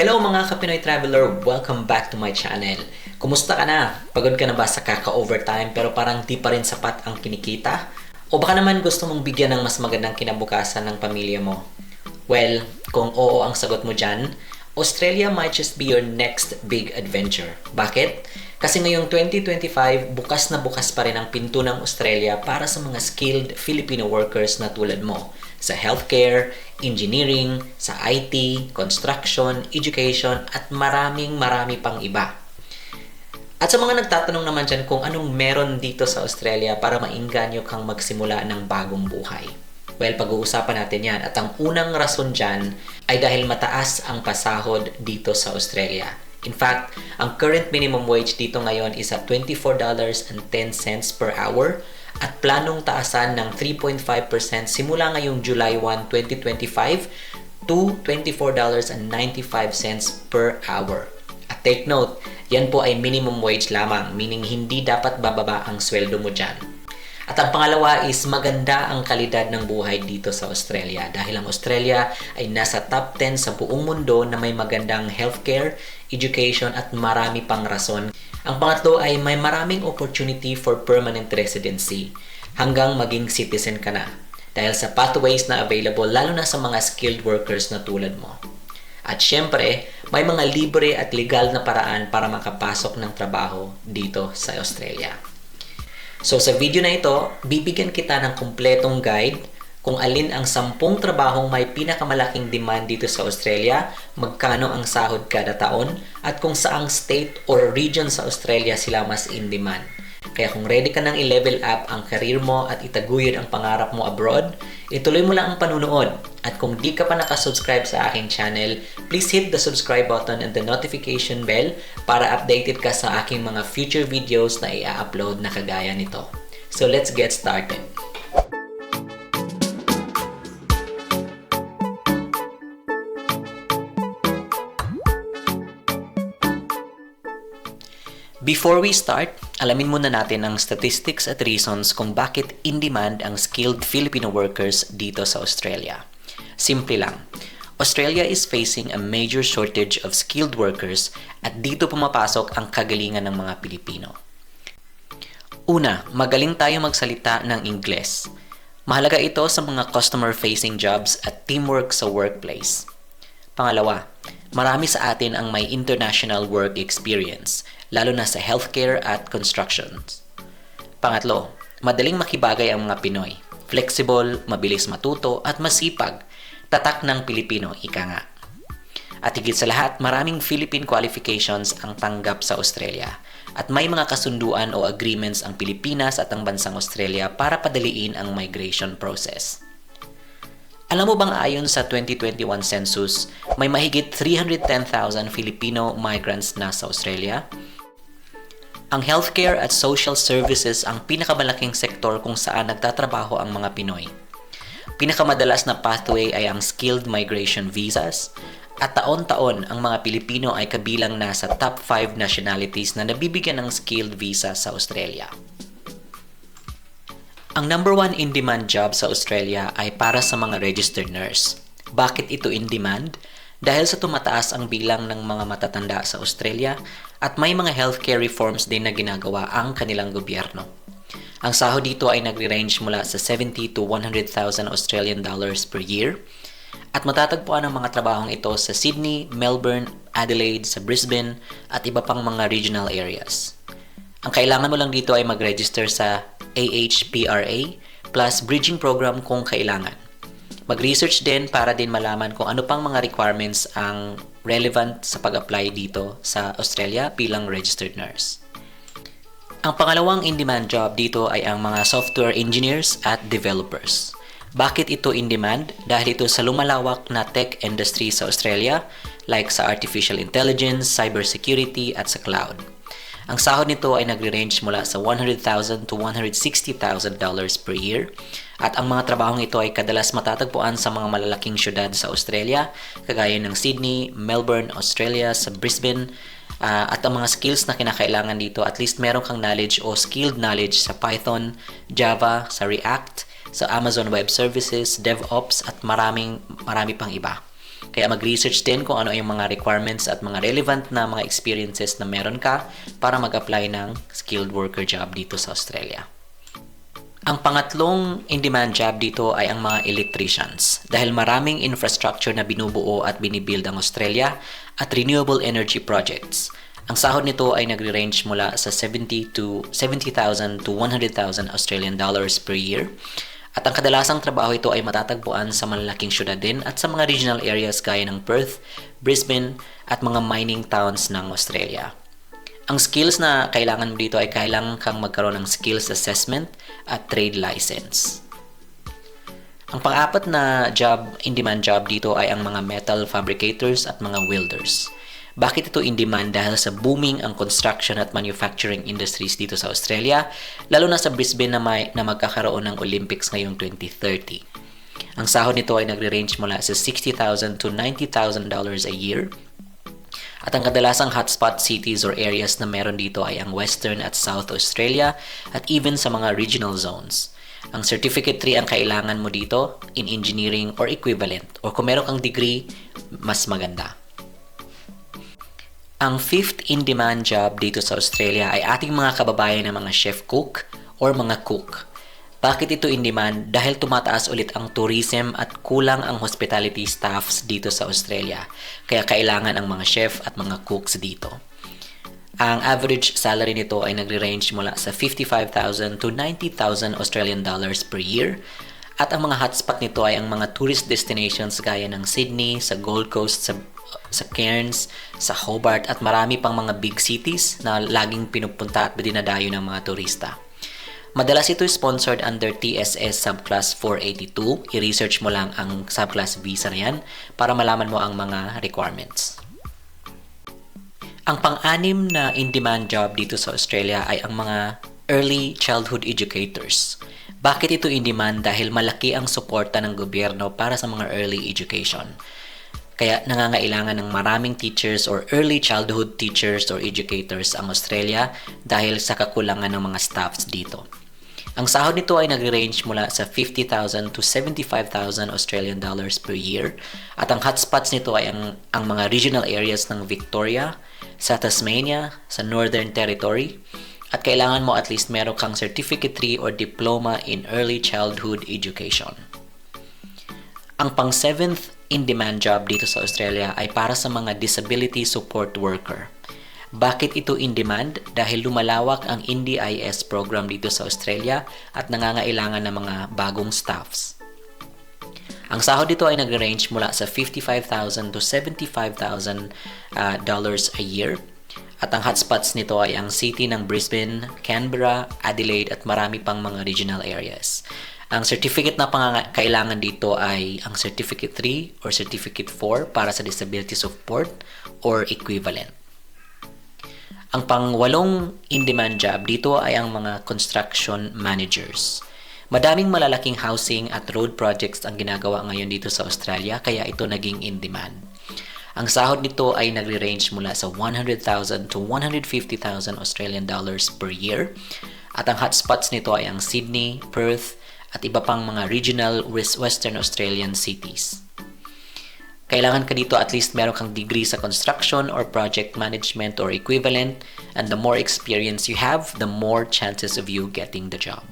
Hello mga Kapinoy Traveler! Welcome back to my channel. Kumusta ka na? Pagod ka na ba sa kaka-overtime pero parang di pa rin sapat ang kinikita? O baka naman gusto mong bigyan ng mas magandang kinabukasan ng pamilya mo? Well, kung oo ang sagot mo dyan, Australia might just be your next big adventure. Bakit? Kasi ngayong 2025, bukas na bukas pa rin ang pinto ng Australia para sa mga skilled Filipino workers na tulad mo sa healthcare, engineering, sa IT, construction, education, at maraming marami pang iba. At sa mga nagtatanong naman dyan kung anong meron dito sa Australia para mainganyo kang magsimula ng bagong buhay. Well, pag-uusapan natin yan. At ang unang rason dyan ay dahil mataas ang pasahod dito sa Australia. In fact, ang current minimum wage dito ngayon is at $24.10 per hour at planong taasan ng 3.5% simula ngayong July 1, 2025 to $24.95 per hour. At take note, yan po ay minimum wage lamang, meaning hindi dapat bababa ang sweldo mo dyan. At ang pangalawa is maganda ang kalidad ng buhay dito sa Australia dahil ang Australia ay nasa top 10 sa buong mundo na may magandang healthcare, education at marami pang rason. Ang pangatlo ay may maraming opportunity for permanent residency hanggang maging citizen ka na dahil sa pathways na available lalo na sa mga skilled workers na tulad mo. At syempre, may mga libre at legal na paraan para makapasok ng trabaho dito sa Australia. So sa video na ito, bibigyan kita ng kumpletong guide kung alin ang sampung trabahong may pinakamalaking demand dito sa Australia, magkano ang sahod kada taon, at kung saang state or region sa Australia sila mas in demand. Kaya kung ready ka nang i-level up ang career mo at itaguyod ang pangarap mo abroad, ituloy mo lang ang panunood. At kung di ka pa nakasubscribe sa aking channel, please hit the subscribe button and the notification bell para updated ka sa aking mga future videos na i-upload na kagaya nito. So let's get started. Before we start, alamin muna natin ang statistics at reasons kung bakit in demand ang skilled Filipino workers dito sa Australia. Simple lang. Australia is facing a major shortage of skilled workers at dito pumapasok ang kagalingan ng mga Pilipino. Una, magaling tayo magsalita ng Ingles. Mahalaga ito sa mga customer-facing jobs at teamwork sa workplace. Pangalawa, marami sa atin ang may international work experience – lalo na sa healthcare at construction. Pangatlo, madaling makibagay ang mga Pinoy. Flexible, mabilis matuto at masipag. Tatak ng Pilipino, ika nga. At higit sa lahat, maraming Philippine qualifications ang tanggap sa Australia. At may mga kasunduan o agreements ang Pilipinas at ang bansang Australia para padaliin ang migration process. Alam mo bang ayon sa 2021 census, may mahigit 310,000 Filipino migrants na sa Australia ang healthcare at social services ang pinakamalaking sektor kung saan nagtatrabaho ang mga Pinoy. Pinakamadalas na pathway ay ang skilled migration visas at taon-taon ang mga Pilipino ay kabilang na sa top 5 nationalities na nabibigyan ng skilled visa sa Australia. Ang number one in-demand job sa Australia ay para sa mga registered nurse. Bakit ito in demand? Dahil sa tumataas ang bilang ng mga matatanda sa Australia at may mga healthcare reforms din na ginagawa ang kanilang gobyerno. Ang sahod dito ay nagre-range mula sa 70 to 100,000 Australian dollars per year at matatagpuan ang mga trabahong ito sa Sydney, Melbourne, Adelaide, sa Brisbane at iba pang mga regional areas. Ang kailangan mo lang dito ay mag-register sa AHPRA plus bridging program kung kailangan. Mag-research din para din malaman kung ano pang mga requirements ang relevant sa pag-apply dito sa Australia bilang registered nurse. Ang pangalawang in-demand job dito ay ang mga software engineers at developers. Bakit ito in demand? Dahil ito sa lumalawak na tech industry sa Australia like sa artificial intelligence, cybersecurity at sa cloud. Ang sahod nito ay nagre-range mula sa $100,000 to $160,000 per year at ang mga trabahong ito ay kadalas matatagpuan sa mga malalaking syudad sa Australia kagaya ng Sydney, Melbourne, Australia, sa Brisbane uh, at ang mga skills na kinakailangan dito at least meron kang knowledge o skilled knowledge sa Python, Java, sa React, sa Amazon Web Services, DevOps at maraming marami pang iba. Kaya mag-research din kung ano yung mga requirements at mga relevant na mga experiences na meron ka para mag-apply ng skilled worker job dito sa Australia. Ang pangatlong in-demand job dito ay ang mga electricians dahil maraming infrastructure na binubuo at binibuild ang Australia at renewable energy projects. Ang sahod nito ay nagre-range mula sa 70 to 70,000 to 100,000 Australian dollars per year. At ang kadalasang trabaho ito ay matatagpuan sa malalaking syudad din at sa mga regional areas gaya ng Perth, Brisbane at mga mining towns ng Australia. Ang skills na kailangan mo dito ay kailangan kang magkaroon ng skills assessment at trade license. Ang pang-apat na job, in-demand job dito ay ang mga metal fabricators at mga welders. Bakit ito in demand? Dahil sa booming ang construction at manufacturing industries dito sa Australia, lalo na sa Brisbane na, may, na magkakaroon ng Olympics ngayong 2030. Ang sahod nito ay nagre-range mula sa $60,000 to $90,000 a year at ang kadalasang hotspot cities or areas na meron dito ay ang Western at South Australia at even sa mga regional zones. Ang Certificate 3 ang kailangan mo dito in engineering or equivalent or kung meron kang degree, mas maganda. Ang fifth in-demand job dito sa Australia ay ating mga kababayan na mga chef cook or mga cook. Bakit ito in demand? Dahil tumataas ulit ang tourism at kulang ang hospitality staffs dito sa Australia. Kaya kailangan ang mga chef at mga cooks dito. Ang average salary nito ay nagre-range mula sa 55,000 to 90,000 Australian dollars per year. At ang mga hotspot nito ay ang mga tourist destinations gaya ng Sydney, sa Gold Coast, sa, sa Cairns, sa Hobart at marami pang mga big cities na laging pinupunta at dinadayo ng mga turista. Madalas ito sponsored under TSS Subclass 482. I-research mo lang ang subclass visa na yan para malaman mo ang mga requirements. Ang pang-anim na in-demand job dito sa Australia ay ang mga early childhood educators. Bakit ito in-demand? Dahil malaki ang suporta ng gobyerno para sa mga early education. Kaya nangangailangan ng maraming teachers or early childhood teachers or educators ang Australia dahil sa kakulangan ng mga staffs dito. Ang sahod nito ay nagre-range mula sa 50,000 to 75,000 Australian dollars per year at ang hotspots nito ay ang, ang mga regional areas ng Victoria, sa Tasmania, sa Northern Territory at kailangan mo at least meron kang Certificate 3 or Diploma in Early Childhood Education. Ang pang 7th in-demand job dito sa Australia ay para sa mga disability support worker. Bakit ito in demand? Dahil lumalawak ang NDIS program dito sa Australia at nangangailangan ng mga bagong staffs. Ang sahod dito ay nag-range mula sa 55,000 to 75,000 uh, dollars a year. At ang hotspots nito ay ang city ng Brisbane, Canberra, Adelaide at marami pang mga regional areas. Ang certificate na kailangan dito ay ang Certificate 3 or Certificate 4 para sa disability support or equivalent. Ang pangwalong in-demand job dito ay ang mga construction managers. Madaming malalaking housing at road projects ang ginagawa ngayon dito sa Australia kaya ito naging in-demand. Ang sahod nito ay nagre-range mula sa 100,000 to 150,000 Australian dollars per year at ang hotspots nito ay ang Sydney, Perth at iba pang mga regional Western Australian cities. Kailangan ka dito at least meron kang degree sa construction or project management or equivalent and the more experience you have, the more chances of you getting the job.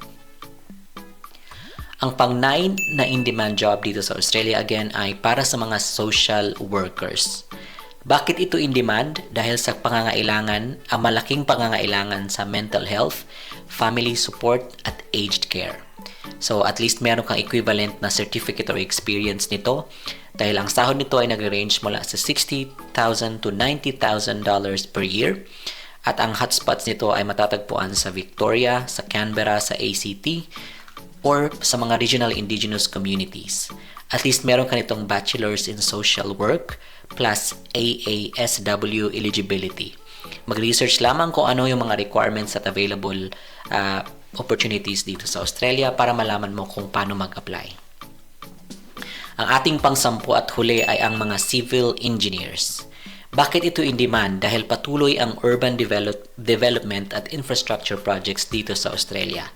Ang pang-9 na in-demand job dito sa Australia again ay para sa mga social workers. Bakit ito in demand? Dahil sa pangangailangan, ang malaking pangangailangan sa mental health, family support, at aged care. So at least meron kang equivalent na certificate or experience nito dahil ang sahod nito ay nag-range mula sa $60,000 to $90,000 dollars per year at ang hotspots nito ay matatagpuan sa Victoria, sa Canberra, sa ACT or sa mga regional indigenous communities. At least meron ka nitong Bachelor's in Social Work plus AASW eligibility. Mag-research lamang kung ano yung mga requirements at available uh, opportunities dito sa Australia para malaman mo kung paano mag-apply. Ang ating pangsampu at huli ay ang mga civil engineers. Bakit ito in demand? Dahil patuloy ang urban develop, development at infrastructure projects dito sa Australia.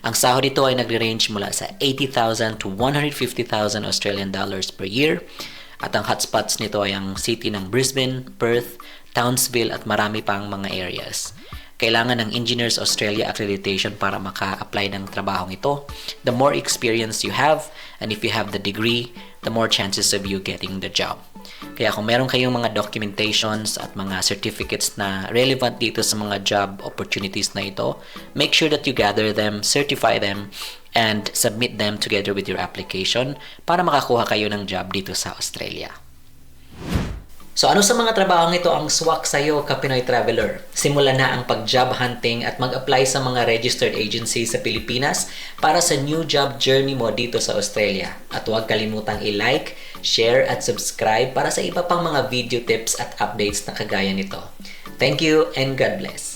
Ang sahod nito ay nagre-range mula sa 80,000 to 150,000 Australian dollars per year At ang hotspots nito ay ang city ng Brisbane, Perth, Townsville at marami pang mga areas. Kailangan ng Engineers Australia accreditation para maka-apply ng trabahong ito. The more experience you have, and if you have the degree, the more chances of you getting the job. Kaya kung meron kayong mga documentations at mga certificates na relevant dito sa mga job opportunities na ito, make sure that you gather them, certify them, and submit them together with your application para makakuha kayo ng job dito sa Australia. So ano sa mga trabahong ito ang swak sa'yo ka Pinoy Traveler? Simulan na ang pag-job hunting at mag-apply sa mga registered agencies sa Pilipinas para sa new job journey mo dito sa Australia. At huwag kalimutang i-like, share at subscribe para sa iba pang mga video tips at updates na kagaya nito. Thank you and God bless!